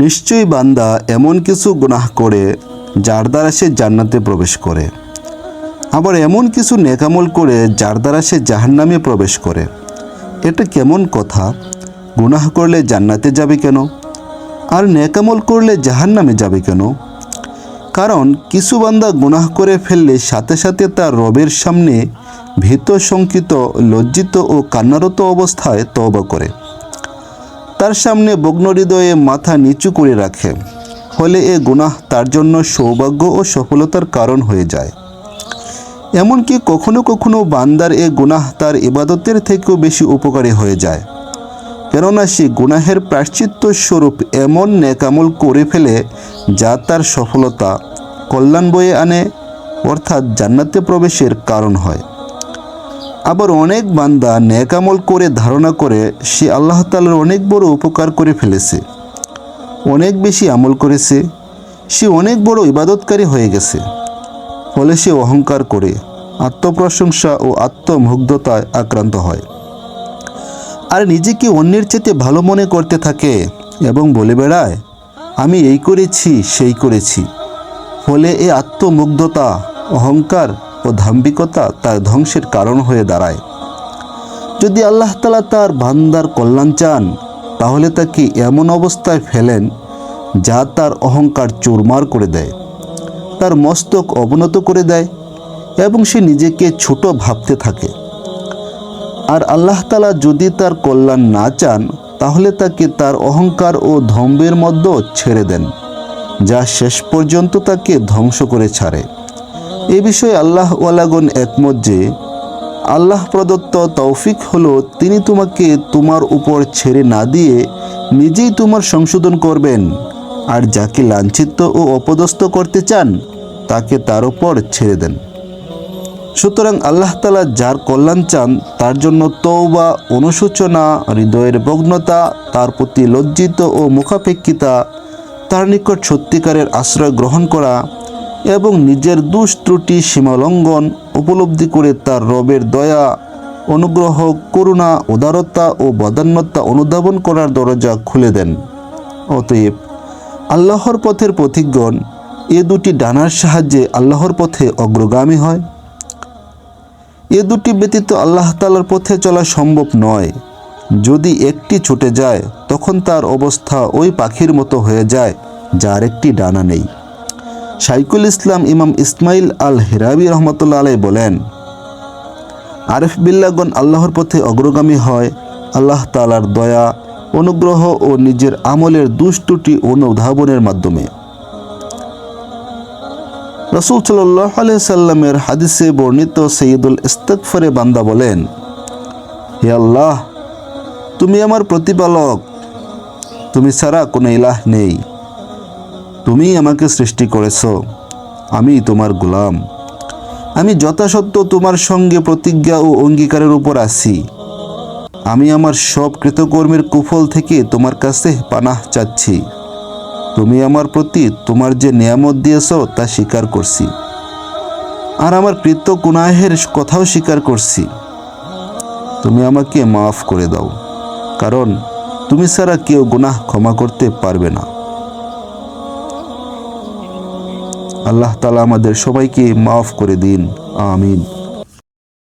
নিশ্চয়ই বান্দা এমন কিছু গুনাহ করে, যার দ্বারা সে জান্নাতে প্রবেশ করে। আবার এমন কিছু নেকামল করে, যার দ্বারা সে জাহান্নামে প্রবেশ করে। এটা কেমন কথা? গুনাহ করলে জান্নাতে যাবে কেন? আর নেকামল করলে জাহান্নামে যাবে কেন? কারণ কিছু বান্দা গুনাহ করে ফেললে সাথে সাথে তার রবের সামনে ভীত, শঙ্কিত, লজ্জিত ও কান্নারত অবস্থায় তওবা করে। তার সামনে বগ্ন হৃদয়ে মাথা নিচু করে রাখে। ফলে এ গুনাহ তার জন্য সৌভাগ্য ও সফলতার কারণ হয়ে যায়। এমনকি কখনো কখনো বান্দার এ গুনাহ তার ইবাদতের থেকেও বেশি উপকারী হয়ে যায়। কেননা সে গুনাহের প্রাশ্চিত্য স্বরূপ এমন নেকামল করে ফেলে যা তার সফলতা কল্যাণ বয়ে আনে, অর্থাৎ জান্নাতে প্রবেশের কারণ হয়। আবার অনেক বান্দা নেকামল করে ধারণা করে সে আল্লাহ তালার অনেক বড় উপকার করে ফেলেছে। অনেক বেশি আমল করেছে। সে অনেক বড় ইবাদতকারী হয়ে গেছে। ফলে সে অহংকার করে, আত্মপ্রশংসা ও আত্মমুগ্ধতায় আক্রান্ত হয়। আর নিজেকে অন্যের চেতে ভালো মনে করতে থাকে এবং বলে বেড়ায়, আমি এই করেছি, সেই করেছি। ফলে এ আত্মমুগ্ধতা, অহংকার ও ধাম্বিকতা তার ধ্বংসের কারণ হয়ে দাঁড়ায়। যদি আল্লাহ তালা তার বান্দার কল্যাণ চান, তাহলে তাকে এমন অবস্থায় ফেলেন যা তার অহংকার চুরমার করে দেয়, তার মস্তক অবনত করে দেয় এবং সে নিজেকে ছোট ভাবতে থাকে। আর আল্লাহ তালা যদি তার কল্যাণ না চান, তাহলে তাকে তার অহংকার ও ধম্বের মধ্যে ছেড়ে দেন, যা শেষ পর্যন্ত তাকে ধ্বংস করে ছাড়ে। এ বিষয়ে আল্লাহ ওয়ালাগন একমত যে, আল্লাহ প্রদত্ত তৌফিক হলো তিনি তোমাকে তোমার উপর ছেড়ে না দিয়ে নিজেই তোমার সংশোধন করবেন। আর যাকে লাঞ্ছিত ও অপদস্থ করতে চান, তাকে তার উপর ছেড়ে দেন। সুতরাং আল্লাহ তালা যার কল্যাণ চান, তার জন্য তৌবা অনুশোচনা, হৃদয়ের ভগ্নতা, তার প্রতি লজ্জিত ও মুখাপেক্ষিতা, তার নিকট সত্যিকারের আশ্রয় গ্রহণ করা এবং নিজের দুষ ত্রুটি সীমালঙ্ঘন উপলব্ধি করে তার রবের দয়া, অনুগ্রহ, করুণা, উদারতা ও বদান্যতা অনুধাবন করার দরজা খুলে দেন। অতএব আল্লাহর পথের পথিকগণ এ দুটি ডানার সাহায্যে আল্লাহর পথে অগ্রগামী হয়। এ দুটি ব্যতীত আল্লাহ তালার পথে চলা সম্ভব নয়। যদি একটি ছুটে যায়, তখন তার অবস্থা ওই পাখির মতো হয়ে যায়, যার একটি ডানা নেই। শাইকুল ইসলাম ইমাম ইসমাইল আল হিরাবি রহমতুল্লা আলাই বলেন, আরেফ বিল্লাগন আল্লাহর পথে অগ্রগামী হয়, আল্লাহ তালার দয়া, অনুগ্রহ ও নিজের আমলের দুষ্টুটি অনুধাবনের মাধ্যমে। রসুল সাল্লাহ সাল্লামের হাদিসে বর্ণিত সৈয়দুল ইস্তকফরে বান্দা বলেন, হে আল্লাহ, তুমি আমার প্রতিপালক, তুমি ছাড়া কোনো ইলাহ নেই। তুমি আমাকে সৃষ্টি করেছ, আমি তোমার গোলাম। আমি যথাসত্য তোমার সঙ্গে প্রতিজ্ঞা ও অঙ্গীকারের উপর আছি। আমি আমার সব কৃতকর্মের কুফল থেকে তোমার কাছে পানাহ চাচ্ছি। তুমি আমার প্রতি তোমার যে নিয়ামত দিয়েছ, তা স্বীকার করছি। আর আমার কৃত গুনাহের কথাও স্বীকার করছি। তুমি আমাকে মাফ করে দাও, কারণ তুমি ছাড়া কেউ গুনাহ ক্ষমা করতে পারবে না। আল্লাহ তালা আমাদের সবাইকে মাফ করে দিন আমিন।